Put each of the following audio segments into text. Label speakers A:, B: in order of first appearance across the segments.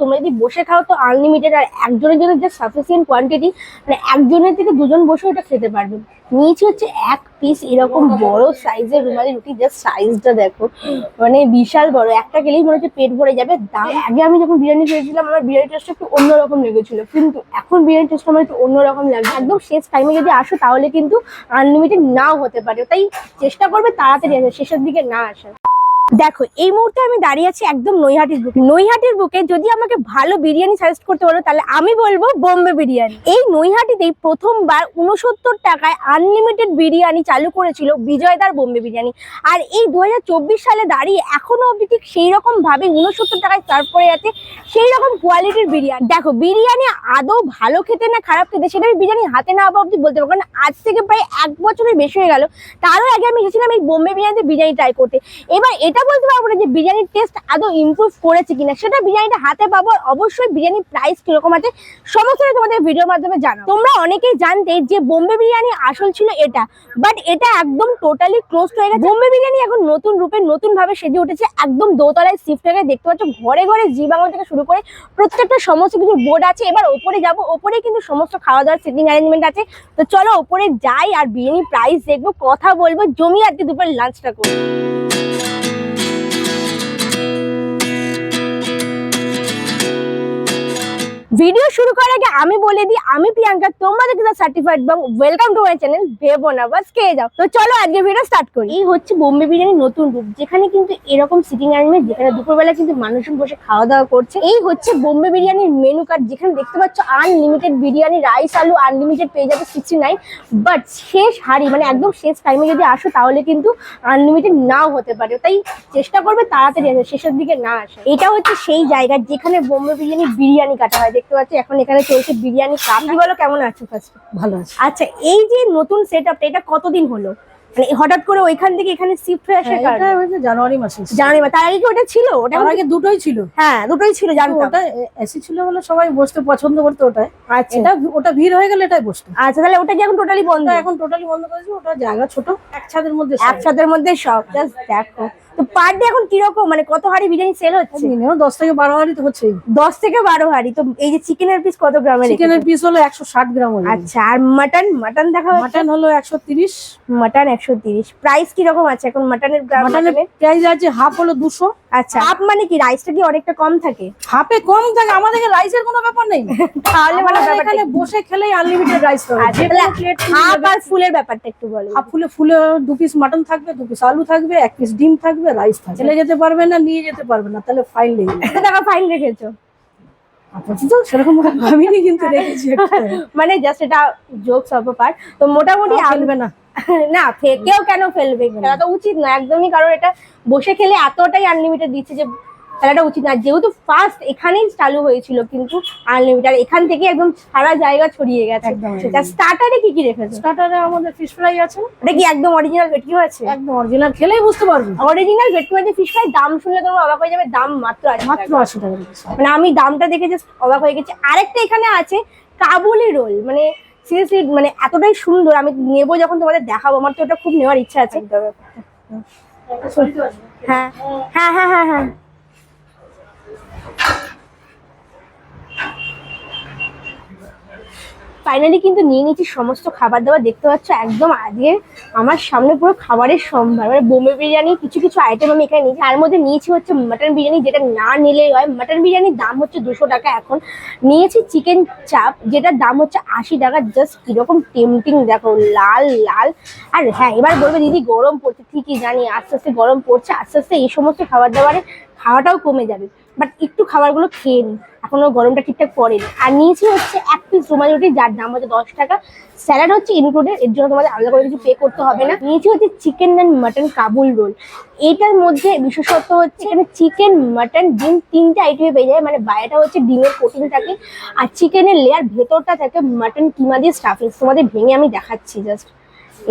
A: তোমরা যদি বসে খাও তো আনলিমিটেড আর একজনের জন্য যে সাফিসিয়েন্ট কোয়ান্টিটি মানে একজনের থেকে দুজন বসে ওটা খেতে পারবে। নিয়েছি হচ্ছে এক পিস এরকম বড় সাইজের রুমালি রুটি জাস্ট সাইজটা দেখো। মানে বিশাল বড়, একটা গেলেই মনে হচ্ছে পেট ভরে যাবে। দাম, আগে আমি যখন বিরিয়ানি খেয়েছিলাম, আমার বিরিয়ানি টেস্টটা একটু অন্যরকম লেগেছিল। কিন্তু এখন বিরিয়ানি টেস্ট আমার একটু অন্যরকম লাগবে একদম শেষ টাইমে যদি আসো, তাহলে কিন্তু আনলিমিটেড নাও হতে পারে। তাই চেষ্টা করবে তাড়াতাড়ি আসে, শেষের দিকে না আসা। দেখো, এই মুহূর্তে আমি দাঁড়িয়ে আছি একদম নৈহাটির বুকে। নৈহাটির বুকে যদি আমাকে ভালো বিরিয়ানি সাজেস্ট করতে পারো তাহলে আমি বলব বোম্বে বিরিয়ানি। এই নৈহাটিতেই প্রথমবার উনসত্তর টাকায় আনলিমিটেড বিরিয়ানি চালু করেছিল বিজয়দার বোম্বে বিরিয়ানি। আর এই দু হাজার চব্বিশ সালে দাঁড়িয়ে এখনও অব্দি ঠিক সেই রকম ভাবে উনসত্তর টাকায় সার্ভ করে যাচ্ছে সেই রকম কোয়ালিটির বিরিয়ানি। দেখো, বিরিয়ানি আদৌ ভালো খেতে না খারাপ খেতে সেটা আমি বিরিয়ানি হাতে না পাওয়া অব্দি বলতে পারব কারণ আজ থেকে প্রায় এক বছরের বেশি হয়ে গেল। তারও আগে আমি গেছিলাম এই বোম্বে বিরিয়ানিতে বিরিয়ানি ট্রাই করতে। এবার এটা বলতে পারব না যে বিরিয়ানির টেস্ট আদৌ ইমপ্রুভ করেছে কিনা। সেটা বিরিয়ানিটা হাতে পাবো অবশ্যই বিরিয়ানির প্রাইস কীরকম আছে, সমস্তটা তোমাদের ভিডিওর মাধ্যমে জানো তোমরা অনেকেই জানতে যে বোম্বে বিরিয়ানি আসল ছিল এটা বাট এটা একদম টোটালি ক্লোজ হয়ে গেছে। বোম্বে বিরিয়ানি এখন নতুন রূপে নতুন ভাবে সেজে উঠেছে, একদম দোতলায় শিফট হয়ে। দেখতে পাচ্ছ, ঘরে ঘরে জি বাংলা থেকে শুরু করে প্রত্যেকটা সমস্ত কিছু বোর্ড আছে। এবার ওপরে যাব ওপরে কিন্তু সমস্ত খাওয়া দাওয়ার সিটিং অ্যারেঞ্জমেন্ট আছে। তো চলো ওপরে যাই আর বিরিয়ানি প্রাইস দেখব, কথা বলব, জমি আজকে দুপুর লাঞ্চটা করব। ভিডিও শুরু করার আগে আমি বলে দিই আমি প্রিয়াঙ্কা তোমরা দেখতে সার্টিফাইড এবং ওয়েলকাম টু মাই চ্যানেল ভেবো না বাস খেয়ে যাও। তো চলো আজকে ভিডিও স্টার্ট করি। এই হচ্ছে বোম্বে বিরিয়ানি নতুন রূপ যেখানে কিন্তু এরকম সিটিং অ্যারেঞ্জমেন্ট যেখানে দুপুরবেলা কিন্তু মানুষজন বসে খাওয়া দাওয়া করছে। এই হচ্ছে বোম্বে বিরিয়ানির মেনু কার্ড যেখানে দেখতে পাচ্ছ আনলিমিটেড বিরিয়ানি রাইস আলু আনলিমিটেড পেয়ে যাবে সিক্সটি নাইন বাট শেষ হাড়ি মানে একদম শেষ টাইমে যদি আসো তাহলে কিন্তু আনলিমিটেড নাও হতে পারে। তাই চেষ্টা করবে তাড়াতাড়ি আসে শেষের দিকে না আসে। এটা হচ্ছে সেই জায়গা যেখানে বোম্বে বিরিয়ানি বিরিয়ানি কাটা হয় দেখতে পাচ্ছি এখন এখানে চলছে বিরিয়ানি কাপ বলো কেমন আছো ফার্স্ট
B: ভালো আছে।
A: আচ্ছা এই যে নতুন সেট আপটা এটা কতদিন হলো? মানে হঠাৎ করে ওইখান থেকে এখানে শিফট হয়ে আসার
B: হ্যাঁ,
A: কারণে?
B: জানুয়ারি মাসে
A: জানি না তার আগে কি ওটা ছিল? ওটা
B: আগে দুটোই ছিল।
A: হ্যাঁ দুটোই ছিল জানতাম।
B: ওটা এসি ছিল বলে সবাই বসতে পছন্দ করতো ওটাই
A: আচ্ছা।
B: এটা ওটা ভিড় হয়ে গেলে এটাই বসতো।
A: আচ্ছা তাহলে ওটা কি এখন টোটালি বন্ধ?
B: এখন টোটালি বন্ধ করেছে ওটা জায়গা ছোট এক ছাদের মধ্যে
A: একসাথের মধ্যে সব জাস্ট দেখো। তো পার ডে এখন কীরকম? মানে কত হাড়ি বিরিয়ানি সেল হচ্ছে?
B: মিনিমাম দশ থেকে বারো হাড়ি তো হচ্ছেই
A: দশ থেকে বারো হাড়ি। তো এই যে চিকেনের পিস কত গ্রামের
B: চিকেনের পিস হলো একশো ষাট গ্রাম
A: আচ্ছা আর মাটন মাটন দেখা
B: মাটন হলো একশো তিরিশ।
A: মাটন একশো তিরিশ। প্রাইস কীরকম আছে এখন মাটনের
B: মাটনের প্রাইস আছে হাফ হলো দুশো।
A: আচ্ছা হাফ মানে কি? রাইসটা কি অনেকটা কম থাকে?
B: হাফে কম থাকে আমাদের রাইসের কোনো ব্যাপার নেই।
A: তাহলে মানে
B: এখানে বসে খেলেই আনলিমিটেড রাইস
A: হাফ আর ফুলের ব্যাপারটা একটু বলো।
B: হাফ ফুলে ফুলে দু পিস মাটন থাকবে দু পিস আলু থাকবে এক পিস ডিম থাকবে। রাইস থাকবে। চলে যেতে পারবে না নিয়ে যেতে পারবে না তাহলে ফাইন লেগে যাবে।
A: টাকা ফাইন রেখেছো।
B: আপাতত সেরকম ভাবিনি কিন্তু রেখেছি
A: মানে জাস্ট এটা জোক পার্ট তো মোটামুটি
B: না।
A: না কেউ কেন ফেলবে তো উচিত না একদমই কারণ এটা বসে খেলে এতটাই আনলিমিটেড দিচ্ছে যে খেলাটা উচিত না যেহেতু ফার্স্ট এখানেই চালু হয়েছিল কিন্তু আনলিমিটেড এখান থেকে একদম সারা জায়গা ছড়িয়ে গেছে।
B: একদম,
A: স্টার্টারে কি কি রেখেছে?
B: স্টার্টারে আমাদের ফিশ ফ্রাই আছে
A: ওটা কি একদম অরিজিনাল ভেটকি আছে
B: একদম অরিজিনাল খেলেই বুঝতে পারবে।
A: অরিজিনাল ভেটকি মাছের ফিশ ফ্রাই দাম শুনলে তোমার অবাক হয়ে যাবে দাম মাত্র আছে
B: মাত্র। আশি টাকা
A: মানে আমি দামটা দেখে জাস্ট অবাক হয়ে গেছি। আরেকটা এখানে আছে কাবুলি রোল। মানে সিরিয়াসলি মানে এতটাই সুন্দর। আমি নেব যখন তোমাদের দেখাবো আমার তো ওটা খুব নেওয়ার ইচ্ছা আছে। হ্যাঁ হ্যাঁ হ্যাঁ হ্যাঁ হ্যাঁ। ফাইনালি কিন্তু নিয়ে নিয়েছি, সমস্ত খাবার দাবার দেখতে পাচ্ছ, একদম আজকে আমার সামনে পুরো খাবারের সম্ভার। মানে বোম্বে বিরিয়ানি, কিছু কিছু আইটেম আমি এখানে নিয়েছি। তার মধ্যে নিয়েছি হচ্ছে মাটন বিরিয়ানি, যেটা না নিলেই হয়। মাটন বিরিয়ানির দাম হচ্ছে দুশো টাকা এখন। নিয়েছি চিকেন চাপ যেটার দাম হচ্ছে আশি টাকা। জাস্ট কীরকম টেম্পটিং দেখো, লাল লাল। আর হ্যাঁ এবার বলবে দিদি, গরম পড়ছে, ঠিকই জানি, আস্তে আস্তে গরম পড়ছে। আস্তে আস্তে এই সমস্ত খাবার দাবারে খাওয়াটাও কমে যাবে। বাট একটু খাবারগুলো খেয়ে নিই এখনও গরমটা ঠিকঠাক পড়েনি। আর নিয়েছি হচ্ছে এক পিস রুমালি রুটি, যার দাম হচ্ছে দশ টাকা। স্যালাড হচ্ছে ইনক্লুডেড এর জন্য তোমাদের আলাদা করে কিছু পে করতে হবে না। নিয়েছি হচ্ছে chicken and mutton Kabul roll এটার মধ্যে বিশেষত্ব হচ্ছে এখানে চিকেন মাটন ডিম তিনটে আইটেমে পেয়ে যায়। মানে বাইরেটা হচ্ছে ডিমের প্রোটিন থাকে। আর চিকেনের লেয়ার ভেতরটা থাকে মাটন কিমা দিয়ে স্টাফিং তোমাদের ভেঙে আমি দেখাচ্ছি জাস্ট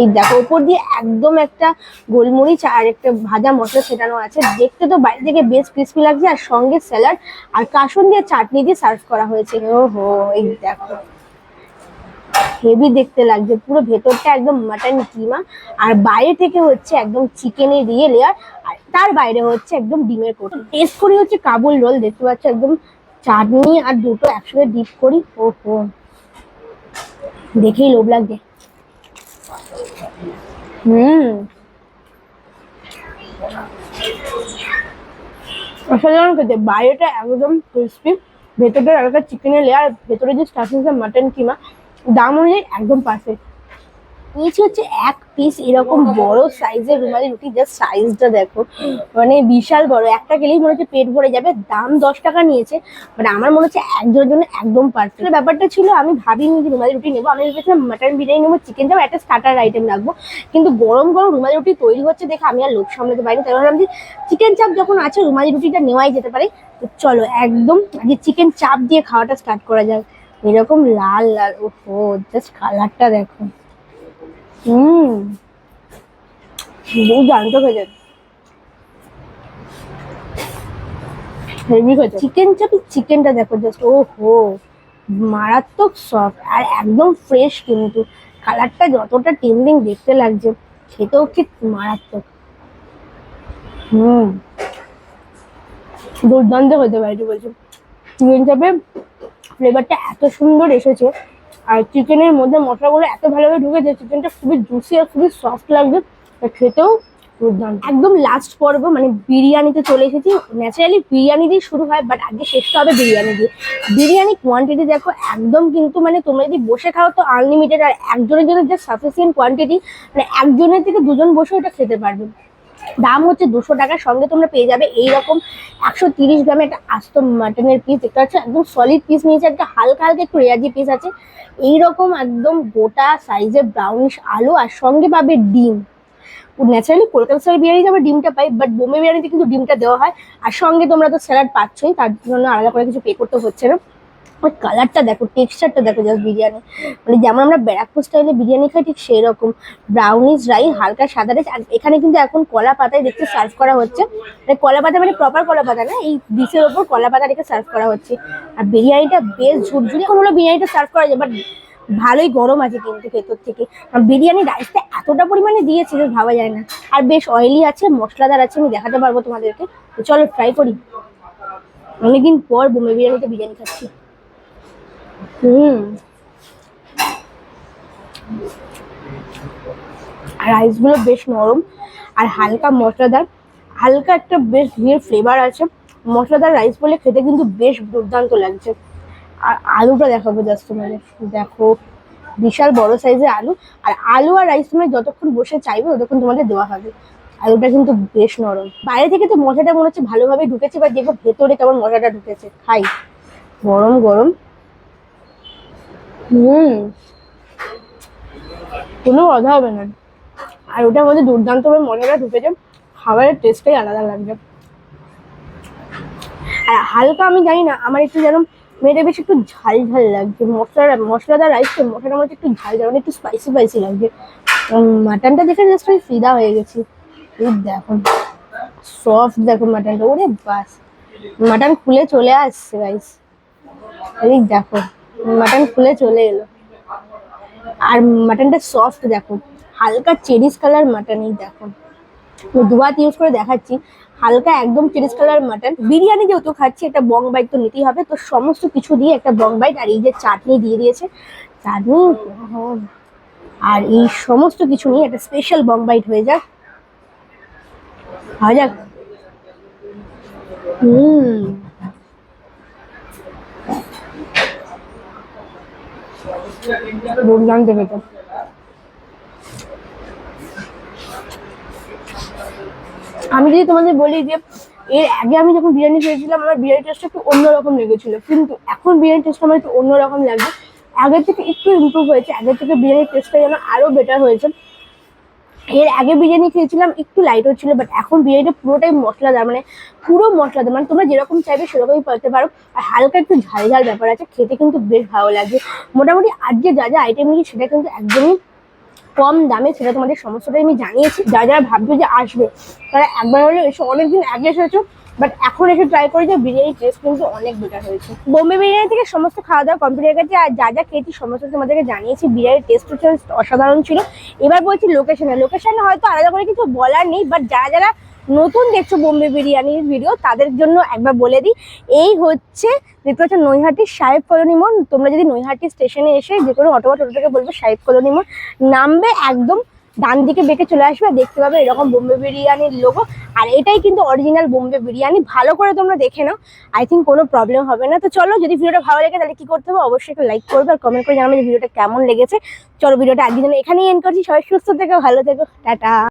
A: এই দেখো, উপর দিয়ে একদম একটা গোলমরিচ আর একটা ভাজা মশলা ছেটানো আছে। দেখতে তো বাইরে থেকে বেশ ক্রিস্পি লাগছে আর সঙ্গে স্যালাড আর কাসন দিয়ে চাটনি দিয়ে সার্ভ করা হয়েছে। ও হো এই দেখো। হেভি দেখতে লাগছে, পুরো ভেতরটা একদম মাটন কিমা। আর বাইরে থেকে হচ্ছে একদম চিকেনের দিয়ে লেয়ার আর তার বাইরে হচ্ছে একদম ডিমের কোট টেস্ট করি হচ্ছে কাবুল রোল, দেখতে পাচ্ছ একদম চাটনি আর দুটো একসঙ্গে ডিপ করি। ও হো দেখেই লোভ লাগছে। হুম। অসাধারণ খেতে। বাইরেটা একদম ক্রিসপি ভেতরটা হালকা চিকেনের লেয়ার ভেতরে যে স্টাফিংস মাটন কিমা, দাম অনুযায়ী একদম পারফেক্ট নিচে হচ্ছে এক পিস এরকম বড় সাইজের রুমালি রুটি জাস্ট সাইজটা দেখো। মানে বিশাল বড়। একটা গেলেই মনে হচ্ছে পেট ভরে যাবে। দাম দশ টাকা নিয়েছে। বাট আমার মনে হচ্ছে একজনের জন্য একদম পারফেক্ট ব্যাপারটা ছিল, আমি ভাবিনি যে রুমালি রুটি নেব। আমি ভেবেছিলাম মাটন বিরিয়ানি নেব চিকেন চাপ একটা স্টার্টার আইটেম রাখব। কিন্তু গরম গরম রুমালি রুটি তৈরি হচ্ছে দেখে আমি আর লোক সামলাতে পারিনি। তাই ভাবলাম যে চিকেন চাপ যখন আছে রুমালি রুটিটা নেওয়াই যেতে পারে। তো চলো, একদম আজকে চিকেন চাপ দিয়ে খাওয়াটা স্টার্ট করা যাক। এরকম লাল লাল, ওহো জাস্ট কালারটা দেখো। হুম। জানতো খেতে হেভি খেতে চিকেন চাপি চিকেনটা দেখো জাস্ট ও হো মারাত্মক সফট আর একদম ফ্রেশ কিন্তু। কালারটা যতটা টেন্ডিং দেখতে লাগছে খেতেও ঠিক মারাত্মক। হুম। দুর্দান্ত হতে পারে বলছি? চিকেন চাপে ফ্লেভারটা এত সুন্দর এসেছে আর চিকেনের মধ্যে মশলাগুলো এত ভালোভাবে ঢুকেছে চিকেনটা খুবই জুসি আর খুবই সফট লাগবে খেতেও দুর্দান্ত। একদম লাস্ট পর্ব মানে বিরিয়ানিতে চলে এসেছি। ন্যাচারালি বিরিয়ানি দিয়ে শুরু হয় বাট আজকে শেষটা হবে বিরিয়ানি দিয়ে। বিরিয়ানি কোয়ান্টিটি দেখো, একদম কিন্তু মানে তোমরা যদি বসে খাও তো আনলিমিটেড আর একজনের জন্য যে সাফিসিয়েন্ট কোয়ান্টিটি মানে একজনের থেকে দুজন বসে ওটা খেতে পারবে। দাম হচ্ছে দুশো টাকার সঙ্গে তোমরা পেয়ে যাবে এইরকম একশো তিরিশ গ্রামে একটা আস্ত মাটনের পিস এটা হচ্ছে একদম সলিড পিস নিয়েছে, একটা হালকা হালকা একটু রেয়াজি পিস আছে। এইরকম একদম গোটা সাইজের ব্রাউনিশ আলু, আর সঙ্গে পাবে ডিম। ন্যাচারালি কলকাতা স্টাইল বিরিয়ানিতে আমরা ডিমটা পাই বাট বোম্বে বিরিয়ানিতে কিন্তু ডিমটা দেওয়া হয়। আর সঙ্গে তোমরা তো স্যালাড পাচ্ছই, তার জন্য আলাদা করে কিছু পে করতে হচ্ছে না। বাট কালারটা দেখো টেক্সচারটা দেখো জাস্ট বিরিয়ানি। মানে যেমন আমরা ব্যারাকপুর স্টাইলে বিরিয়ানি খাই, ঠিক সেই রকম ব্রাউনিশ রাই হালকা সাদা রাইস আর এখানে কিন্তু এখন কলা পাতায় দেখতে সার্ভ করা হচ্ছে। মানে কলা পাতা মানে প্রপার কলা পাতা না, এই ডিশের ওপর কলা পাতা রেখে সার্ভ করা হচ্ছে। আর বিরিয়ানিটা বেশ ঝুরঝুরি এখন হলো বিরিয়ানিটা সার্ভ করা যায় বাট ভালোই গরম আছে কিন্তু ভেতর থেকে। আর বিরিয়ানি রাইসটা এতটা পরিমাণে দিয়েছে যে ভাবা যায় না। আর বেশ অয়েলি আছে, মশলাদার আছে, আমি দেখাতে পারব তোমাদেরকে। চলো ট্রাই করি। অনেকদিন পর বোম্বে বিরিয়ানিতে বিরিয়ানি খাচ্ছি। হুম। রাইসগুলো বেশ নরম আর হালকা মশলাদার, হালকা একটা বেশ ঘিয়ের ফ্লেভার আছে। মশলাদার রাইস বলে খেতে কিন্তু বেশ দুর্দান্ত লাগছে। আর আলুটা দেখাবো জাস্ট তোমাদের। দেখো, বিশাল বড় সাইজের আলু। আর আলু আর রাইস তোমরা যতক্ষণ বসে চাইবে ততক্ষণ তোমাদের দেওয়া হবে। আলুটা কিন্তু বেশ নরম। বাইরে থেকে তো মশলাটা মনে হচ্ছে ভালোভাবে ঢুকেছে বা দেখব ভেতরে কেমন মশলাটা ঢুকেছে। খাই গরম গরম। হুম। কোনো কথা হবে না। আর ওটার মধ্যে দুর্দান্তভাবে মশলাটা ঢুকেছে। খাবারের টেস্টটাই আলাদা লাগবে। আর হালকা আমি জানি না, আমার একটু যেন মেয়েটা বেশ একটু ঝাল ঝাল লাগছে। মশলা মশলাদার তো মশলাটার মধ্যে একটু ঝাল ঝাল মানে একটু স্পাইসি স্পাইসি লাগছে। মাটনটা দেখে জাস্ট আমি ফিদা হয়ে গেছি। এই দেখো সফট দেখো মাটনটা ওরে বাস মাটন খুলে চলে আসছে গাইস এই দেখো। মাটন খুলে চলে এলো। আর মাটনটা সফট দেখো, হালকা চেরিস কালার মাটনই দেখো। দুহাত ইউজ করে দেখাচ্ছি, হালকা একদম চেরিস কালার মাটন বিরিয়ানি যেহেতু খাচ্ছি, একটা বং বাইট তো নিতেই হবে, তো সমস্ত কিছু দিয়ে একটা বং বাইট আর এই যে চাটনি দিয়ে দিয়েছে, চাটনি আর এই সমস্ত কিছু নিয়ে একটা স্পেশাল বং বাইট হয়ে যাক। হয়ে যাক। হুম। দুর্দান্ত খেতে আমি যদি তোমাদের বলি যে, এর আগে আমি যখন বিরিয়ানি খেয়েছিলাম, আমার বিরিয়ানি টেস্টটা একটু অন্যরকম লেগেছিল। কিন্তু এখন বিরিয়ানি টেস্টটা আমার একটু অন্যরকম লাগবে আগের থেকে একটু ইম্প্রুভ হয়েছে। আগের থেকে বিরিয়ানির টেস্টটা যেন আরও বেটার হয়েছে। এর আগে বিরিয়ানি খেয়েছিলাম, একটু লাইট ছিল বাট এখন বিরিয়ানিটা পুরোটাই মশলাদার মানে পুরো মশলাদার মানে তোমরা যেরকম চাইবে সেরকমই পেতে পারো। আর হালকা একটু ঝাল ঝাল ব্যাপার আছে, খেতে কিন্তু বেশ ভালো লাগছে মোটামুটি আজকে যা যা আইটেম নিয়েছি সেটা কিন্তু একদমই কম দামে, সেটা তোমাদের সমস্যাটাই আমি জানিয়েছি। যা যারা ভাবছ যে আসবে, তারা একবার হলে এসে। অনেকদিন আগে এসেছ বাট এখন এসে ট্রাই করে যে বিরিয়ানির টেস্ট কিন্তু অনেক বেটার হয়েছে। বোম্বে বিরিয়ানি থেকে সমস্ত খাওয়া দাওয়া কমপ্লিট হয়ে গেছে, আর যা যা খেয়েছি সমস্ত তোমাদেরকে জানিয়েছি। বিরিয়ানির টেস্ট অসাধারণ ছিল। এবার বলছি লোকেশনে লোকেশনে হয়তো আলাদা করে কিছু বলার নেই বাট যারা যারা নতুন দেখছ বোম্বে বিরিয়ানির ভিডিও তাদের জন্য একবার বলে দিই, এই হচ্ছে দেখতে পাচ্ছ নৈহাটির সাহেব কলোনি মোড়। তোমরা যদি নৈহাটি স্টেশনে এসে যে কোনো অটো বা টোটো থেকে বলবে সাহেব কলোনি মোড়, নামবে একদম ডান দিকে বেঁকে চলে আসবে, দেখতে পাবে এরকম বোম্বে বিরিয়ানির লোগো আর এটাই কিন্তু অরিজিনাল বোম্বে বিরিয়ানি। ভালো করে তোমরা দেখে নাও। আই থিঙ্ক কোনো প্রবলেম হবে না। তো চলো, যদি ভিডিওটা ভালো লাগে তাহলে কি করতে হবে? অবশ্যই একটা লাইক করবে আর কমেন্ট করে জানাবে যে ভিডিওটা কেমন লেগেছে। চলো, ভিডিওটা আগে যেন এখানেই এন করছি। সবাই সুস্থ থেকো, ভালো থেকো। টাটা।